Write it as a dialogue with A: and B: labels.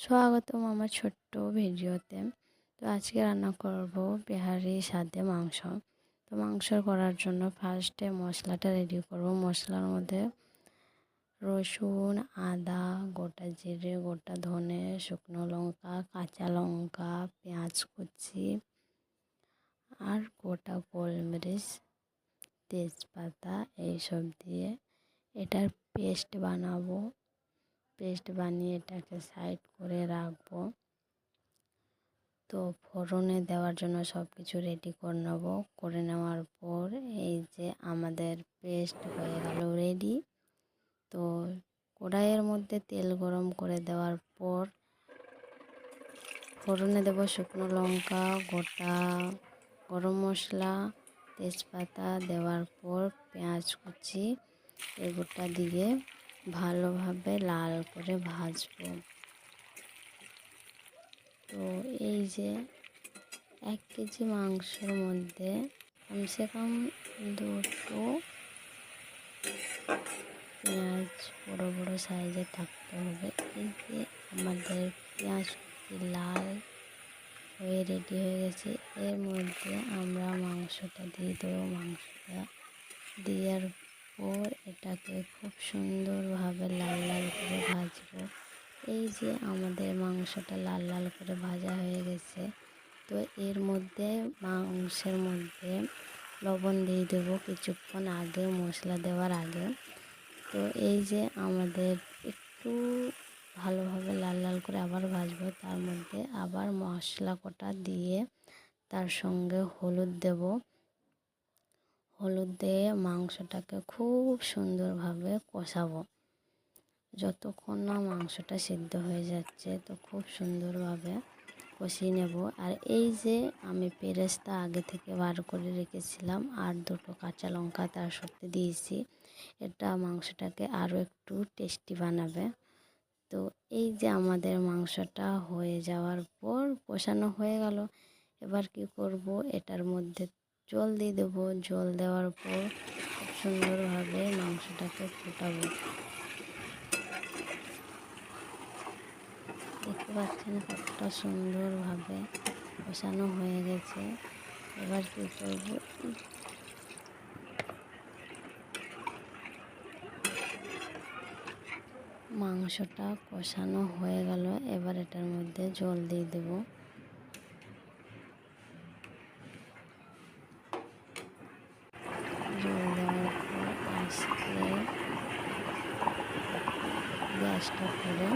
A: স্বাগতম আমার ছোট্ট ভিডিওতে। তো আজকে রান্না করব বিহারি স্বাদে মাংস। তো মাংস করার জন্য ফার্স্টে মশলাটা রেডি করব। মশলার মধ্যে রসুন, আদা, গোটা জিরে, গোটা ধনে, শুকনো লঙ্কা, কাঁচা লঙ্কা, পেঁয়াজ কুচি আর গোটা গোলমরিচ, তেজপাতা, এইসব দিয়ে এটার পেস্ট বানাবো। পেস্ট বানিয়ে এটাকে সাইড করে রাখব। তো ফোড়নে দেওয়ার জন্য সব কিছু রেডি করে নেব। করে নেওয়ার পর এই যে আমাদের পেস্ট হয়ে গেল রেডি তো কড়াইয়ের মধ্যে তেল গরম করে দেওয়ার পর ফোড়নে দেব শুকনো লঙ্কা, গোটা গরম মশলা, তেজপাতা দেওয়ার পর পেঁয়াজ কুচি এগুলোটা দিয়ে ভালোভাবে লাল করে ভাজবো। তো এই যে এক কেজি মাংসের মধ্যে কমসে কম দুটো পেঁয়াজ বড়ো বড়ো সাইজে থাকতে হবে। এই যে আমাদের পেঁয়াজ লাল হয়ে রেডি হয়ে গেছে, এর মধ্যে আমরা মাংসটা দিয়ে দেবো। মাংসটা দেওয়ার পর এটাকে খুব সুন্দরভাবে লাল লাল করে ভাজবো। এই যে আমাদের মাংসটা লাল লাল করে ভাজা হয়ে গেছে, তো এর মধ্যে মাংসের মধ্যে লবণ দিয়ে দেবো কিছুক্ষণ আগে, মশলা দেওয়ার আগে। তো এই যে আমাদের একটু ভালোভাবে লাল লাল করে আবার ভাজবো, তার মধ্যে আবার মশলা কটা দিয়ে তার সঙ্গে হলুদ দেব। হলুদ দিয়ে মাংসটাকে খুব সুন্দরভাবে কষাবো। যতক্ষণ না মাংসটা সিদ্ধ হয়ে যাচ্ছে, তো খুব সুন্দরভাবে কষিয়ে নেব। আর এই যে আমি পেরেস্তা আগে থেকে বার করে রেখেছিলাম, আর দুটো কাঁচা লঙ্কা তার সাথে দিয়েছি, এটা মাংসটাকে আরও একটু টেস্টি বানাবে। তো এই যে আমাদের মাংসটা হয়ে যাওয়ার পর কষানো হয়ে গেল। এবার কি করব? এটার মধ্যে জল দিয়ে দেবো। জল দেওয়ার পর খুব সুন্দরভাবে মাংসটাকে ফুটাবো। দেখতে পাচ্ছেন কতটা সুন্দরভাবে কষানো হয়ে গেছে। এবার কী করব? মাংসটা কষানো হয়ে গেল। এবার এটার মধ্যে জল দিয়ে দেবো। আজকে গ্যাসটা করে